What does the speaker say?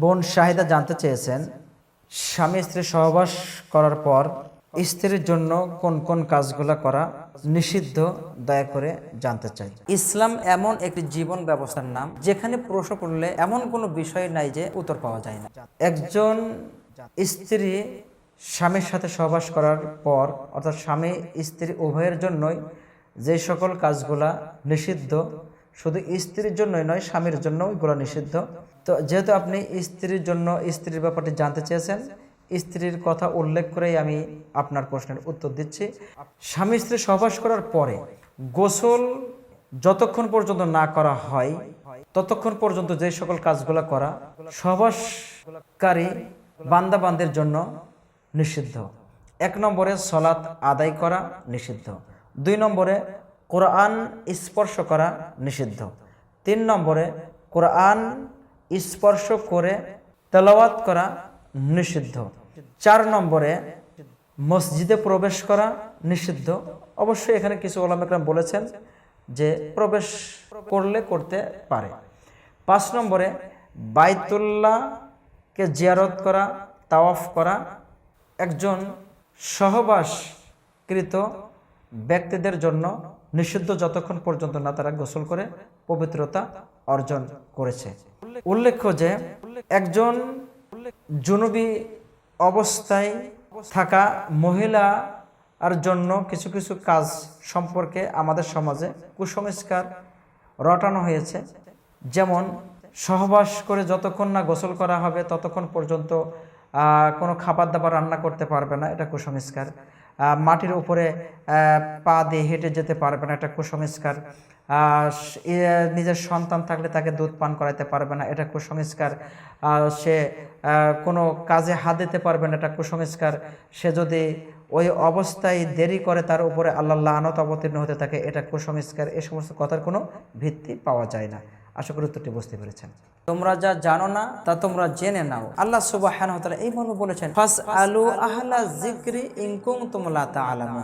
বোন শাহিদা জানতে চেয়েছেন স্বামী স্ত্রী সহবাস করার পর স্ত্রীর জন্য কোন কোন কাজগুলো করা নিষিদ্ধ দয়া করে জানতে চাই। ইসলাম এমন একটি জীবন ব্যবস্থার নাম যেখানে প্রশ্ন করলে এমন কোনো বিষয় নাই যে উত্তর পাওয়া যায় না। একজন স্ত্রী স্বামীর সাথে সহবাস করার পর অর্থাৎ স্বামী স্ত্রী উভয়ের জন্যই যে সকল কাজগুলা নিষিদ্ধ শুধু স্ত্রীর জন্যই নয়, স্বামীর জন্য এগুলো নিষিদ্ধ। তো যেহেতু আপনি স্ত্রীর জন্য স্ত্রীর ব্যাপারটি জানতে চেয়েছেন, স্ত্রীর কথা উল্লেখ করেই আমি আপনার প্রশ্নের উত্তর দিচ্ছি। স্বামী স্ত্রী সহবাস করার পরে গোসল যতক্ষণ পর্যন্ত না করা হয়, ততক্ষণ পর্যন্ত যে সকল কাজগুলো করা সহবাসকারী বান্দাবান্দের জন্য নিষিদ্ধ। এক নম্বরে সলাৎ আদায় করা নিষিদ্ধ। দুই নম্বরে কোরআন স্পর্শ করা নিষিদ্ধ। তিন নম্বরে, কোরআন স্পর্শ করে তেলাওয়াত করা নিষিদ্ধ। চার নম্বরে, মসজিদে প্রবেশ করা নিষিদ্ধ। অবশ্যই এখানে কিছু ওলামেকরাম বলেছেন যে প্রবেশ করলে করতে পারে। পাঁচ নম্বরে, বাইতুল্লাহকে জিয়ারত করা, তাওয়াফ করা একজন সহবাসকৃত ব্যক্তিদের জন্য নিষিদ্ধ যতক্ষণ পর্যন্ত না তারা গোসল করে পবিত্রতা অর্জন করেছে। উল্লেখ্য যে একজন জুনুবি অবস্থায় থাকা মহিলা আর জন্য কিছু কিছু কাজ সম্পর্কে আমাদের সমাজে কুসংস্কার রটানো হয়েছে। যেমন সহবাস করে যতক্ষণ না গোসল করা হবে ততক্ষণ পর্যন্ত কোনো খাবার দাবার রান্না করতে পারবে না, এটা কুসংস্কার। মাটির উপরে পা দিয়ে হেঁটে যেতে পারবে না এটা কুসংস্কার। নিজের সন্তান থাকলে তাকে দুধ পান করাইতে পারবে না, এটা কুসংস্কার। সে কোনো কাজে হাত দিতে পারবে না, এটা কুসংস্কার। সে যদি ওই অবস্থায় দেরি করে তার উপরে আল্লাহ আনত অবতীর্ণ হতে থাকে, এটা কুসংস্কার। এ সমস্ত কথার কোনো ভিত্তি পাওয়া যায় না। আশা করি উত্তরটি বুঝতে পেরেছেন। তোমরা যা জানো না, তা তোমরা জেনে নাও। আল্লাহ সুবাহ এই মর্ম বলেছেন ফাস আলু আহলা জিক্রি ইনকুম তোমলা তা আলামুন